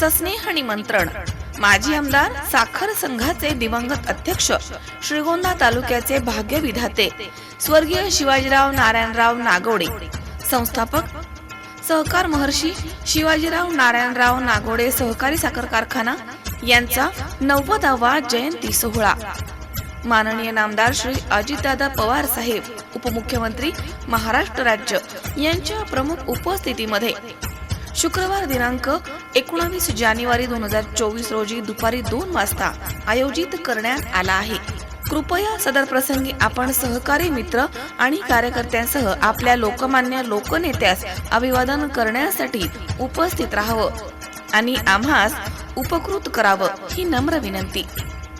सस्नेह निमंत्रण माजी आमदार साखर संघाचे दिवंगत अध्यक्ष श्रीगोंदा तालुक्याचे भाग्य विधाते स्वर्गीय शिवाजीराव नारायणराव नागोडे. संस्थापक सहकार महर्षी शिवाजीराव नारायणराव नागोडे सहकारी साखर कारखाना यांचा नव्वदावा जयंती सोहळा. माननीय नामदार श्री अजितदादा पवार साहेब उपमुख्यमंत्री महाराष्ट्र राज्य यांच्या प्रमुख उपस्थितीमध्ये शुक्रवार दिनांक एकोणावीस जानेवारी दोन हजार चोवीस रोजी दुपारी दोन वाजता आयोजित करण्यात आला आहे. कृपया सदर प्रसंगी आपण सहकारी मित्र आणि कार्यकर्त्यांसह आपल्या लोकमान्य लोकनेत्यास अभिवादन करण्यासाठी उपस्थित राहावं आणि आम्हास उपकृत करावं ही नम्र विनंती.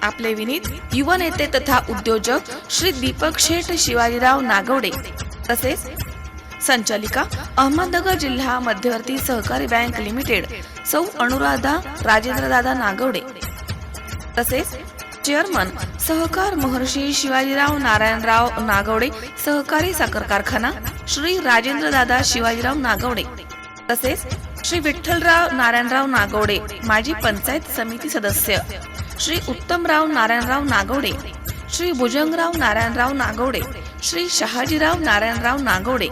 आपले विनीत युवा नेते तथा उद्योजक श्री दीपक शेठ शिवाजीराव नागवडे तसेच संचालिका अहमदनगर जिल्हा मध्यवर्ती सहकारी बँक लिमिटेड सौ अनुराधा राजेंद्रदादा नागवडे. तसेच चेअरमन सहकार महर्षी शिवाजीराव नारायणराव नागवडे सहकारी साखर कारखाना श्री राजेंद्रदादा शिवाजीराव नागवडे. तसेच श्री विठ्ठलराव नारायणराव नागवडे माजी पंचायत समिती सदस्य. श्री उत्तमराव नारायणराव नागवडे. श्री भुजंगराव नारायणराव नागवडे. श्री शहाजीराव नारायणराव नागवडे.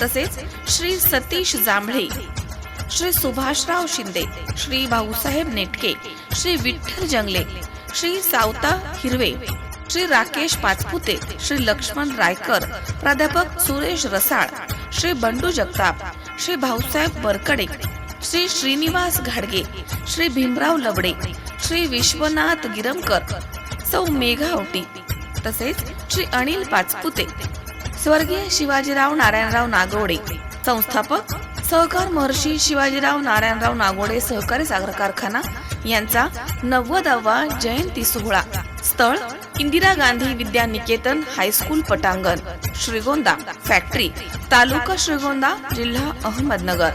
तसेच श्री सतीश जांभळे श्री सुभाषराव शिंदे श्री भाऊसाहेब नेटके श्री विठ्ठल जंगले श्री सावता हिरवे श्री राकेश पाचपुते श्री लक्ष्मण रायकर प्राध्यापक सुरेश रसाळ श्री बंडू जगताप श्री भाऊसाहेब बरकडे श्री श्रीनिवास घाडगे श्री भीमराव लबडे श्री विश्वनाथ गिरमकर सौ मेघावटी तसेच श्री अनिल पाचपुते स्वर्गीय शिवाजीराव नारायणराव नागवडे संस्थापक सहकार महर्षी शिवाजीराव नारायणराव नागोडे सहकारी साखर कारखाना यांचा नव्वदावा जयंती सोहळा. स्थळ इंदिरा गांधी विद्या निकेतन हायस्कूल पटांगण श्रीगोंदा फॅक्टरी तालुका श्रीगोंदा जिल्हा अहमदनगर.